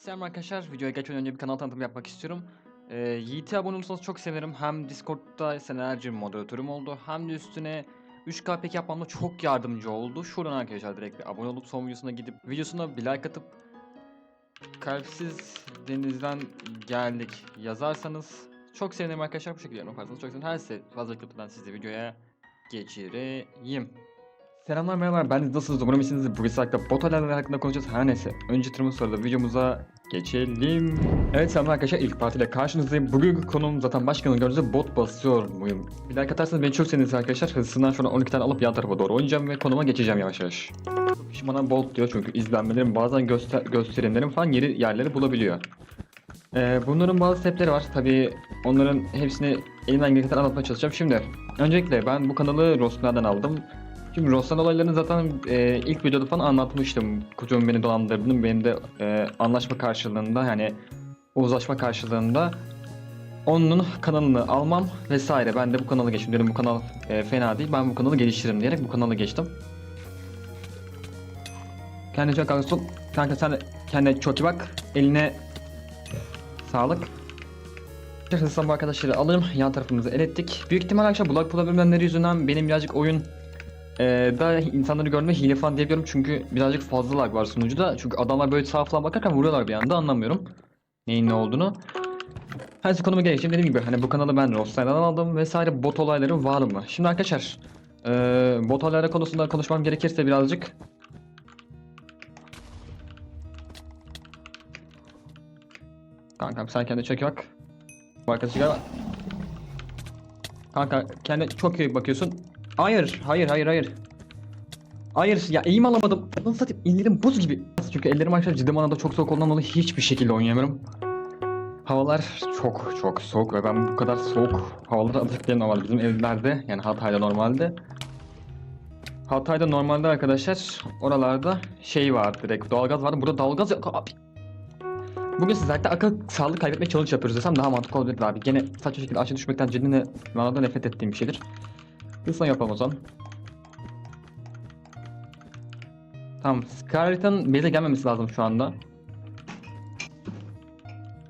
Selam arkadaşlar, videoya geçmeden önce bir kanal tanıtımı yapmak istiyorum. Ee, Yiğit'e abone olursanız çok sevinirim. Hem Discord'da senelerce moderatörüm oldu, hem de üstüne 3K pek yapmamda çok yardımcı oldu. Şuradan arkadaşlar direkt bir abone olup son videosuna gidip videosuna bir like atıp kalpsiz denizden geldik yazarsanız çok sevinirim arkadaşlar. Bu şekilde yorum yaparsanız çok sevinirim. Her şey fazla sizi videoya geçireyim. Selamlar merhabalar ben nasılsınız umarım iyisiniz. Bugün sizlerle bot alarmları hakkında konuşacağız. Her neyse önce tırmız sonra videomuza geçelim. Evet selamlar arkadaşlar ilk partiyle karşınızdayım. Bugünkü konum zaten başkanın gördüğünüz bot basıyor muyum? Bir like atarsanız beni çok seviniriz arkadaşlar. Hızından sonra 12 tane alıp yan tarafa doğru oynayacağım ve konuma geçeceğim yavaş yavaş. Kişi bana bot diyor çünkü izlenmelerim bazen göster gösterimlerim falan yeri yerleri bulabiliyor. Ee, bunların bazı stepleri var. Tabii onların hepsini elimden geldiği kadar anlatmaya çalışacağım. Şimdi öncelikle ben bu kanalı Rosner'den aldım. Şimdi Rostan olaylarını zaten e, ilk videoda falan anlatmıştım. Kutumun beni dolandırdığını, benim de e, anlaşma karşılığında yani uzlaşma karşılığında onun kanalını almam vesaire. Ben de bu kanalı geçtim. Dedim bu kanal e, fena değil. Ben bu kanalı geliştiririm diyerek bu kanalı geçtim. Kendine çok kalsın. Kanka sen kendine çok iyi bak. Eline sağlık. Hızlı bu arkadaşları alalım. Yan tarafımızı el ettik. Büyük ihtimal arkadaşlar blog problemleri yüzünden benim birazcık oyun ee, daha insanları görme hile falan diyebiliyorum çünkü birazcık fazla lag var sunucuda. Çünkü adamlar böyle sağa falan bakarken vuruyorlar bir anda anlamıyorum. Neyin ne olduğunu. Her neyse konuma geçeyim dediğim gibi hani bu kanalı ben Ross'tan aldım vesaire bot olayları var mı? Şimdi arkadaşlar ee, bot olayları konusunda konuşmam gerekirse birazcık Kankam sen kendine çok iyi bak. Bu arkadaşı galiba Kanka kendine çok iyi bakıyorsun. Hayır, hayır, hayır, hayır. Hayır ya eğim alamadım. Nasıl satayım ellerim buz gibi. Çünkü ellerim arkadaşlar ciddi manada çok soğuk olduğundan dolayı hiçbir şekilde oynayamıyorum. Havalar çok çok soğuk ve ben bu kadar soğuk havalara alışık değilim normalde bizim evlerde yani Hatay'da normalde. Hatay'da normalde arkadaşlar oralarda şey var direkt doğalgaz vardı burada doğalgaz yok abi. Bugün sizlerle akıl sağlık kaybetme challenge yapıyoruz desem daha mantıklı olabilir abi. Gene saçma şekilde aşağı düşmekten ciddi manada nefret ettiğim bir şeydir. Hızla yapalım o zaman. Tamam. Scarlett'ın base'e gelmemesi lazım şu anda.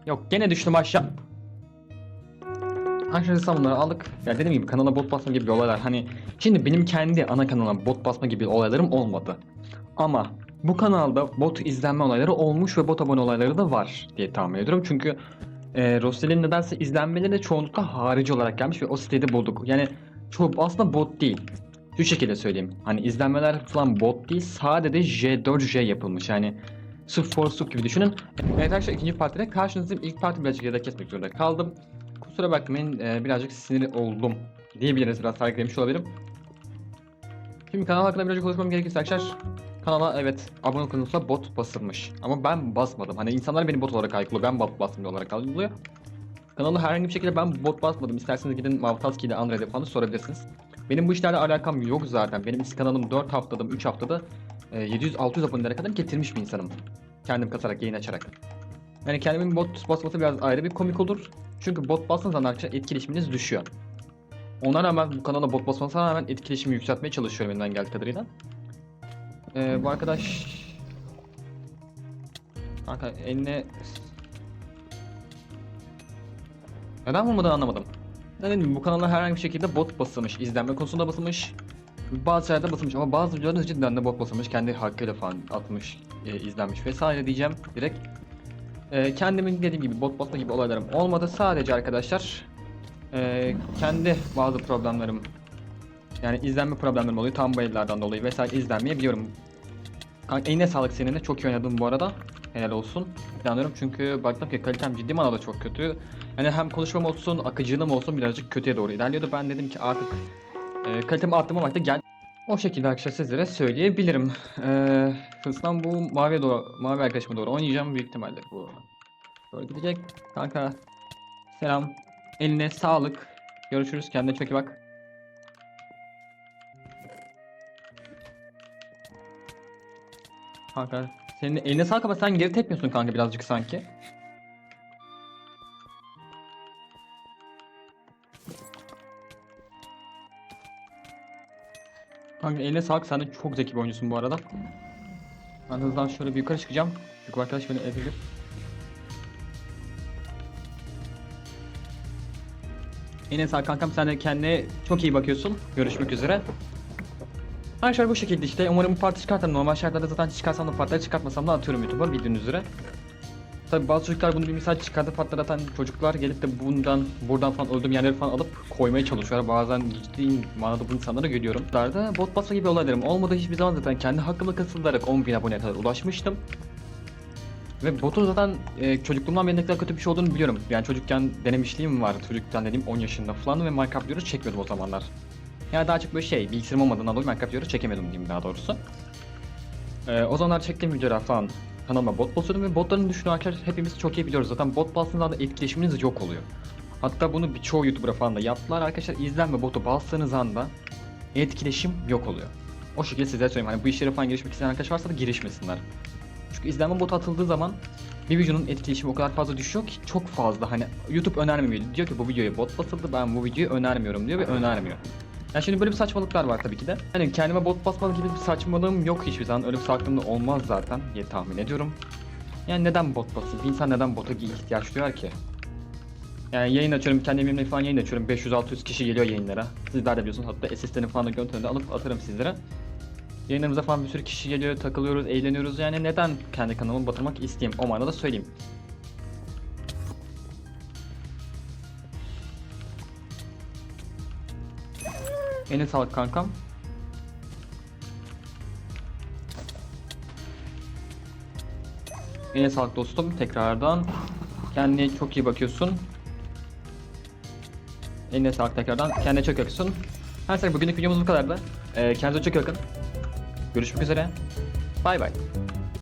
Yok gene düştüm aşağı. Arkadaşlar bunları aldık. Ya dediğim gibi kanala bot basma gibi olaylar. Hani şimdi benim kendi ana kanalıma bot basma gibi olaylarım olmadı. Ama bu kanalda bot izlenme olayları olmuş ve bot abone olayları da var diye tahmin ediyorum. Çünkü e, Rostell'in nedense izlenmeleri de çoğunlukla harici olarak gelmiş ve o sitede bulduk. Yani çoğu aslında bot değil. Şu şekilde söyleyeyim. Hani izlenmeler falan bot değil. Sadece J4J yapılmış. Yani sırf forsuk gibi düşünün. Evet arkadaşlar ikinci partide karşınızdayım. İlk parti birazcık yerde kesmek zorunda kaldım. Kusura bakmayın e, birazcık sinirli oldum. Diyebiliriz biraz sergilemiş olabilirim. Şimdi kanal hakkında birazcık konuşmam gerekirse arkadaşlar. Kanala evet abone konusunda bot basılmış. Ama ben basmadım. Hani insanlar beni bot olarak algılıyor. Ben bot bastım olarak algılıyor. Kanalı herhangi bir şekilde ben bot basmadım. İsterseniz gidin Mavtaski ile Andre'de falan sorabilirsiniz. Benim bu işlerle alakam yok zaten. Benim kanalım 4 haftada, 3 haftada e, 700-600 abonelere kadar getirmiş bir insanım. Kendim kasarak, yayın açarak. Yani kendimin bot basması biraz ayrı bir komik olur. Çünkü bot basmanız zaman arkadaşlar etkileşiminiz düşüyor. Ona rağmen bu kanala bot basmasına rağmen etkileşimi yükseltmeye çalışıyorum elimden geldiği kadarıyla. Ee, bu arkadaş... Kanka eline... Neden vurmadığını anlamadım. Gibi bu kanala herhangi bir şekilde bot basılmış, izlenme konusunda basılmış. Bazı yerlerde basılmış ama bazı videolarda cidden de bot basılmış, kendi hakkıyla falan atmış, e, izlenmiş vesaire diyeceğim direkt. E, kendimin dediğim gibi bot basma gibi olaylarım olmadı. Sadece arkadaşlar e, kendi bazı problemlerim yani izlenme problemlerim oluyor tam bu dolayı vesaire izlenmeyebiliyorum. Kanka eline sağlık senin de çok iyi oynadın bu arada. Helal olsun. İnanıyorum çünkü baktım ki kalitem ciddi manada çok kötü. Yani hem konuşmam olsun, akıcılığım olsun birazcık kötüye doğru ilerliyordu. Ben dedim ki artık e, kalitemi arttırma vakti gel. O şekilde arkadaşlar sizlere söyleyebilirim. E, hızlan bu mavi doğru, mavi arkadaşıma doğru oynayacağım büyük ihtimalle bu. Doğru gidecek. Kanka selam. Eline sağlık. Görüşürüz. Kendine çok iyi bak. Kanka senin eline sağlık ama sen geri tepmiyorsun kanka birazcık sanki. Kanka eline sağlık sen de çok zeki bir oyuncusun bu arada. Ben hızdan şöyle bir yukarı çıkacağım. Çünkü arkadaş beni ezebilir. Yine sağ kankam sen de kendine çok iyi bakıyorsun. Görüşmek üzere. Arkadaşlar bu şekilde işte. Umarım bu parti çıkartırım. Normal şartlarda zaten çıkarsam da partileri çıkartmasam da atıyorum YouTube'a bildiğiniz üzere. Tabi bazı çocuklar bunu bir misal çıkardı patlar atan çocuklar gelip de bundan buradan falan öldüğüm yerleri falan alıp koymaya çalışıyorlar. Bazen ciddi manada bu insanları görüyorum. Da bot basma gibi olaylarım olmadı hiçbir zaman zaten kendi hakkımı kasılarak 10.000 aboneye kadar ulaşmıştım. Ve botun zaten e, çocukluğumdan beri ne kadar kötü bir şey olduğunu biliyorum. Yani çocukken denemişliğim var. Çocukken dediğim 10 yaşında falan ve Minecraft videoları çekmiyordum o zamanlar. Yani daha çok böyle şey, bilgisayarım olmadığından dolayı Minecraft videoları çekemiyordum diyeyim daha doğrusu. E, o zamanlar çektiğim videolar falan kanalıma bot basıyordum ve botların düşünün arkadaşlar hepimiz çok iyi biliyoruz. Zaten bot bastığınızda da etkileşiminiz yok oluyor. Hatta bunu birçoğu YouTuber falan da yaptılar. Arkadaşlar izlenme botu bastığınız anda etkileşim yok oluyor. O şekilde size söyleyeyim. Hani bu işlere falan girişmek isteyen arkadaş varsa da girişmesinler. Çünkü izlenme botu atıldığı zaman bir videonun etkileşimi o kadar fazla düşüyor ki çok fazla hani YouTube önermiyor. Diyor ki bu videoya bot basıldı ben bu videoyu önermiyorum diyor ve önermiyor. Yani şimdi böyle bir saçmalıklar var tabii ki de. Hani kendime bot basmalı gibi bir saçmalığım yok hiçbir zaman. Öyle bir şey aklımda olmaz zaten diye tahmin ediyorum. Yani neden bot basayım? Bir insan neden bota ihtiyaç duyar ki? Yani yayın açıyorum, kendi evimle falan yayın açıyorum. 500-600 kişi geliyor yayınlara. Sizler de biliyorsunuz. Hatta SS'lerini falan da görüntülerini alıp atarım sizlere. Yayınlarımıza falan bir sürü kişi geliyor, takılıyoruz, eğleniyoruz. Yani neden kendi kanalımı batırmak isteyeyim? O manada söyleyeyim. Eline sağlık kankam. Eline sağlık dostum tekrardan. Kendine çok iyi bakıyorsun. Eline sağlık tekrardan. Kendine çok yakıyorsun. Her şey bugünlük videomuz bu kadardı. Ee, kendinize çok iyi bakın. Görüşmek üzere. Bay bay.